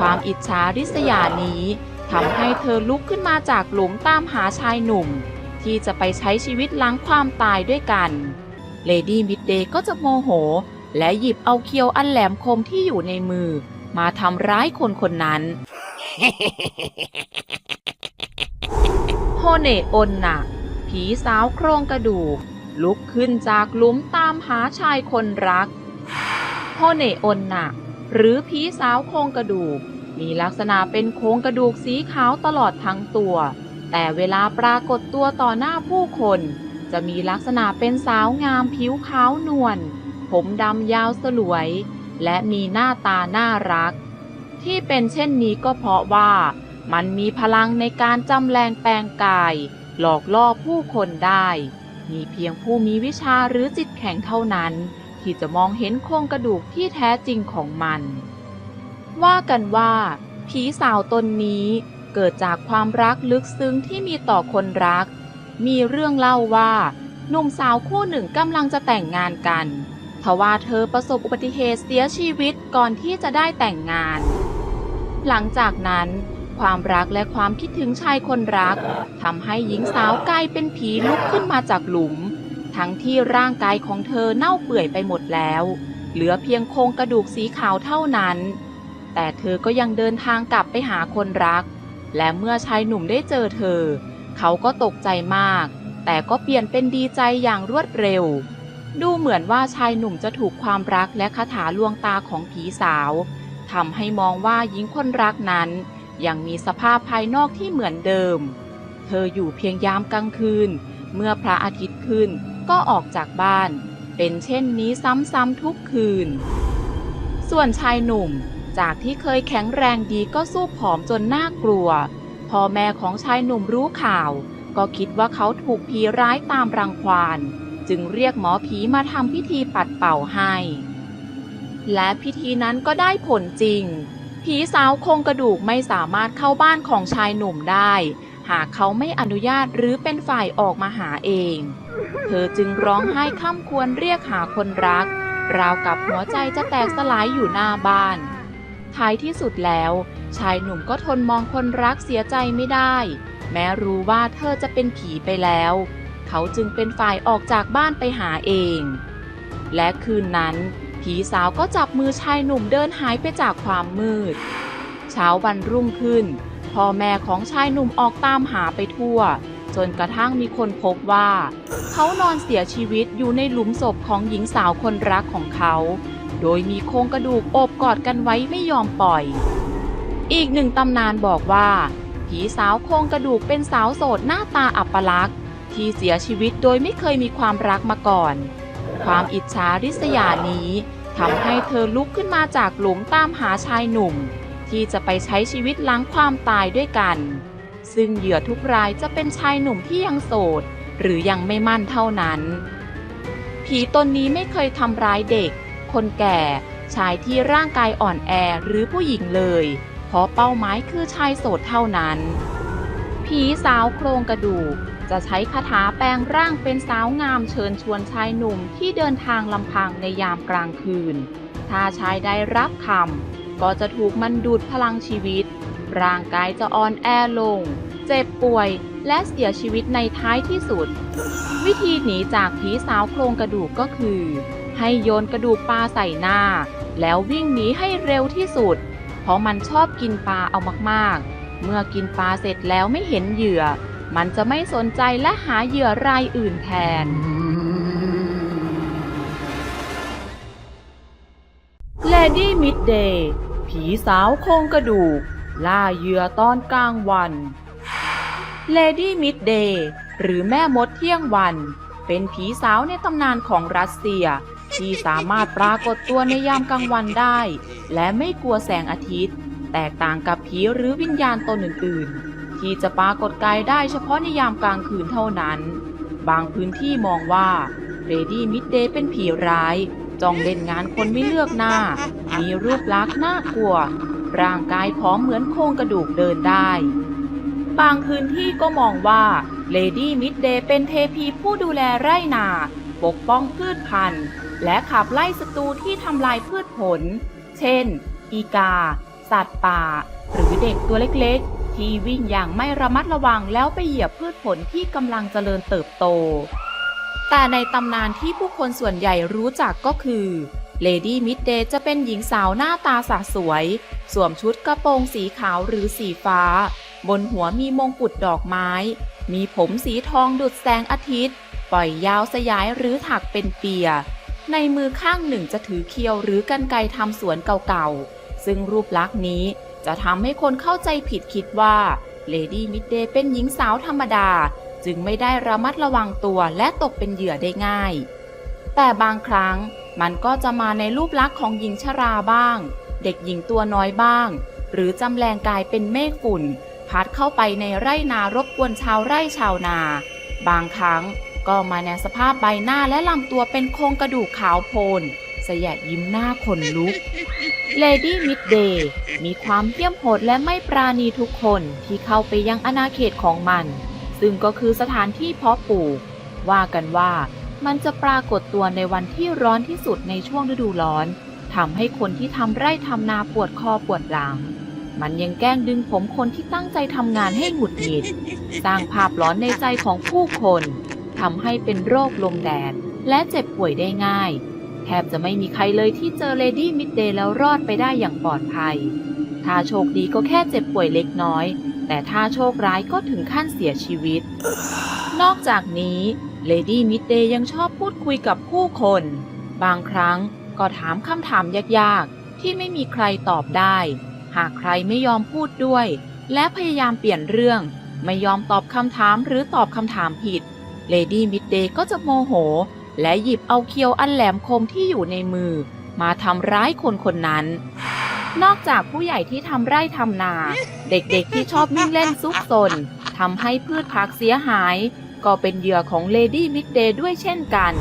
ความอิจฉาริษยานี้ทำให้เธอลุกขึ้นมาจากหลุมตามหาชายหนุ่ม ที่จะไปใช้ชีวิตหลังความตายด้วยกันเลดี้มิดเดย์ก็จะโมโห และหยิบเอาเคียวอันแหลมคมที่อยู่ในมือ มาทำร้ายคนคนนั้นโฮเนโอนนะผีสาวโครงกระดูก ลุกขึ้นจากหลุมตามหาชายคนรักโฮเนโอนนะ หรือผีสาวโครงกระดูก มีลักษณะเป็นโครงกระดูกสีขาวตลอดทั้งตัว แต่เวลาปรากฏตัวต่อหน้าผู้คน จะมีลักษณะเป็นสาวงามผิวขาวนวลผมดำยาวสลวย และมีหน้าตาน่ารัก ที่เป็นเช่นนี้ก็เพราะว่ามันมีพลังในการจำแรงแปลงกาย หลอกล่อผู้คนได้ มีเพียงผู้มีวิชาหรือจิตแข็งเท่านั้น ที่จะมองเห็นโครงกระดูกที่แท้จริงของมัน ว่ากันว่า ผีสาวตนนี้เกิดจากความรักลึกซึ้งที่มีต่อคนรัก มีเรื่องเล่าว่าหนุ่มสาวคู่หนึ่งกำลังจะแต่งงานกันทว่าเธอประสบอุบัติเหตุเสียชีวิตก่อนที่จะได้แต่งงาน หลังจากนั้น ความรักและความคิดถึงชายคนรักทำให้หญิงสาวกลายเป็นผีลุกขึ้นมาจากหลุม ทั้งที่ร่างกายของเธอเน่าเปื่อยไปหมดแล้ว เหลือเพียงโครงกระดูกสีขาวเท่านั้น แต่เธอก็ยังเดินทางกลับไปหาคนรัก และเมื่อชายหนุ่มได้เจอเธอ เขาก็ตกใจมาก แต่ก็เปลี่ยนเป็นดีใจอย่างรวดเร็ว ดูเหมือนว่าชายหนุ่มจะถูกความรักและคาถาลวงตาของผีสาวทำให้มองว่าหญิงคนรักนั้น ยังมีสภาพภายนอกที่เหมือนเดิม เธออยู่เพียงยามกลางคืน เมื่อพระอาทิตย์ขึ้น ก็ออกจากบ้าน เป็นเช่นนี้ซ้ำๆทุกคืน ส่วนชายหนุ่มจากที่เคยแข็งแรงดีก็สู้ผอมจนน่ากลัวพอแม่ของชายหนุ่มรู้ข่าว ก็คิดว่าเขาถูกผีร้ายตามรังควาน จึงเรียกหมอผีมาทำพิธีปัดเป่าให้ และพิธีนั้นก็ได้ผลจริง ผีสาวโครงกระดูกไม่สามารถเข้าบ้านของชายหนุ่มได้ หากเขาไม่อนุญาตหรือเป็นฝ่ายออกมาหาเอง เธอจึงร้องไห้ข้ามควรเรียกหาคนรัก ราวกับหัวใจจะแตกสลายอยู่หน้าบ้าน ท้ายที่สุดแล้ว ชายหนุ่มก็ทนมองคนรักเสียใจไม่ได้ แม้รู้ว่าเธอจะเป็นผีไปแล้ว เขาจึงเป็นฝ่ายออกจากบ้านไปหาเอง และคืนนั้น ผีสาวก็จับมือชายหนุ่มเดินหายไปจากความมืด เช้าวันรุ่งขึ้น พ่อแม่ของชายหนุ่มออกตามหาไปทั่ว จนกระทั่งมีคนพบว่า เขานอนเสียชีวิตอยู่ในหลุมศพของหญิงสาวคนรักของเขา โดยมีโครงกระดูกโอบกอดกันไว้ไม่ยอมปล่อย อีกหนึ่งตำนานบอกว่า ผีสาวโครงกระดูกเป็นสาวโสดหน้าตาอัปลักษณ์ที่เสียชีวิตโดยไม่เคยมีความรักมาก่อน ความอิจฉาริษยานี้ทำให้เธอลุกขึ้นมาจากหลุมตามหาชายหนุ่ม ที่จะไปใช้ชีวิตหล้างความตายด้วยกัน ซึ่งเหยื่อทุกรายจะเป็นชายหนุ่มที่ยังโสด หรือยังไม่มั่นเท่านั้น ผีตนนี้ไม่เคยทำร้ายเด็ก คนแก่ ชายที่ร่างกายอ่อนแอหรือผู้หญิงเลย เพราะเป้าหมายคือชายโสดเท่านั้น ผีสาวโครงกระดูกจะใช้คาถาแปลงร่างเป็นสาวงามเชิญชวนชายหนุ่มที่เดินทางลำพังในยามกลางคืน ถ้าชายได้รับคำ ก็จะถูกมันดูดพลังชีวิต ร่างกายจะอ่อนแอลง เจ็บป่วย และเสียชีวิตในท้ายที่สุด วิธีหนีจากผีสาวโครงกระดูกก็คือ ให้โยนกระดูกปลาใส่หน้า แล้ววิ่งหนีให้เร็วที่สุด เพราะมันชอบกินปลาเอามากๆ เมื่อกินปลาเสร็จแล้วไม่เห็นเหยื่อ มันจะไม่สนใจและหาเหยื่อรายอื่นแทนเลดี้มิดเดย์ ผีสาวโครงกระดูก ล่าเหยื่อตอนกลางวันเลดี้มิดเดย์หรือแม่มดเที่ยงวัน เป็นผีสาวในตำนานของรัสเซีย ที่สามารถปรากฏตัวในยามกลางวันได้ และไม่กลัวแสงอาทิตย์ แตกต่างกับผีหรือวิญญาณตนอื่นๆ ที่จะปรากฏกายได้เฉพาะในยามกลางคืนเท่านั้น บางพื้นที่มองว่าเลดี้มิดเดย์เป็นผีร้าย จ้องเล่นงานคนไม่เลือกหน้า มีรูปลักษณ์น่ากลัว ร่างกายผอมเหมือนโครงกระดูกเดินได้ บางพื้นที่ก็มองว่าเลดี้มิดเดย์เป็นเทพีผู้ดูแลไร่นา ปกป้องพืชพันธุ์ และขับไล่ศัตรูที่ทำลายพืชผล เช่น อีกาสสัตว์ป่า หรือเด็กตัวเล็กๆ ที่วิ่งอย่างไม่ระมัดระวังแล้วไปเหยียบพืชผลที่กำลังเจริญเติบโต แต่ในตำนานที่ผู้คนส่วนใหญ่รู้จักก็คือเลดี้มิดเดย์จะเป็นหญิงสาวหน้าตาสะสวย สวมชุดกระโปรงสีขาวหรือสีฟ้า บนหัวมีมงกุฎดอกไม้ มีผมสีทองดุดแสงอาทิตย์ ปล่อยยาวสยายหรือถักเป็นเปีย ในมือข้างหนึ่งจะถือเคียวหรือกรรไกทำสวนเก่าๆ ซึ่งรูปลักษณ์นี้จะทำให้คนเข้าใจผิดคิดว่าเลดี้มิดเดย์เป็นหญิงสาวธรรมดา จึงไม่ได้ระมัดระวังตัวและตกเป็นเหยื่อได้ง่าย แต่บางครั้งมันก็จะมาในรูปลักษณ์ของหญิงชราบ้าง เด็กหญิงตัวน้อยบ้าง หรือจำแรงกายเป็นเมฆฝุ่น พัดเข้าไปในไร่นารบกวนชาวไร่ชาวนา บางครั้งก็มาในสภาพใบหน้าและลำตัวเป็นโครงกระดูกขาวโพลนสยะยิ้มหน้าขนลุก เลดี้มิดเดย์มีความเหี้ยมโหดและไม่ปราณีทุกคนที่เข้าไปยังอาณาเขตของมัน ซึ่งก็คือสถานที่เพาะปลูก ว่ากันว่ามันจะปรากฏตัวในวันที่ร้อนที่สุดในช่วงฤดูร้อนทำให้คนที่ทำไร่ทำนาปวดคอปวดหลัง มันยังแกล้งดึงผมคนที่ตั้งใจทำงานให้หงุดหงิด สร้างภาพร้อนในใจของผู้คนทำให้เป็นโรคลมแดด และเจ็บป่วยได้ง่าย แทบจะไม่มีใครเลยที่เจอเลดี้มิดเดย์แล้วรอดไปได้อย่างปลอดภัย ถ้าโชคดีก็แค่เจ็บป่วยเล็กน้อย แต่ถ้าโชคร้ายก็ถึงขั้นเสียชีวิต นอกจากนี้เลดี้มิดเดย์ยังชอบพูดคุยกับผู้คน บางครั้งก็ถามคำถามยากๆ ที่ไม่มีใครตอบได้ หากใครไม่ยอมพูดด้วย และพยายามเปลี่ยนเรื่อง ไม่ยอมตอบคำถามหรือตอบคำถามผิด เลดี้มิดเดย์ก็จะโมโห และหยิบเอาเคียวอันแหลมคมที่อยู่ในมือ มาทำร้ายคนคนนั้น นอกจากผู้ใหญ่ที่ทำไร่ทำนา เด็กๆที่ชอบวิ่งเล่นซุกซนทำให้พืชผักเสียหาย ก็เป็นเหยื่อของเลดี้มิดเดย์ด้วยเช่นกัน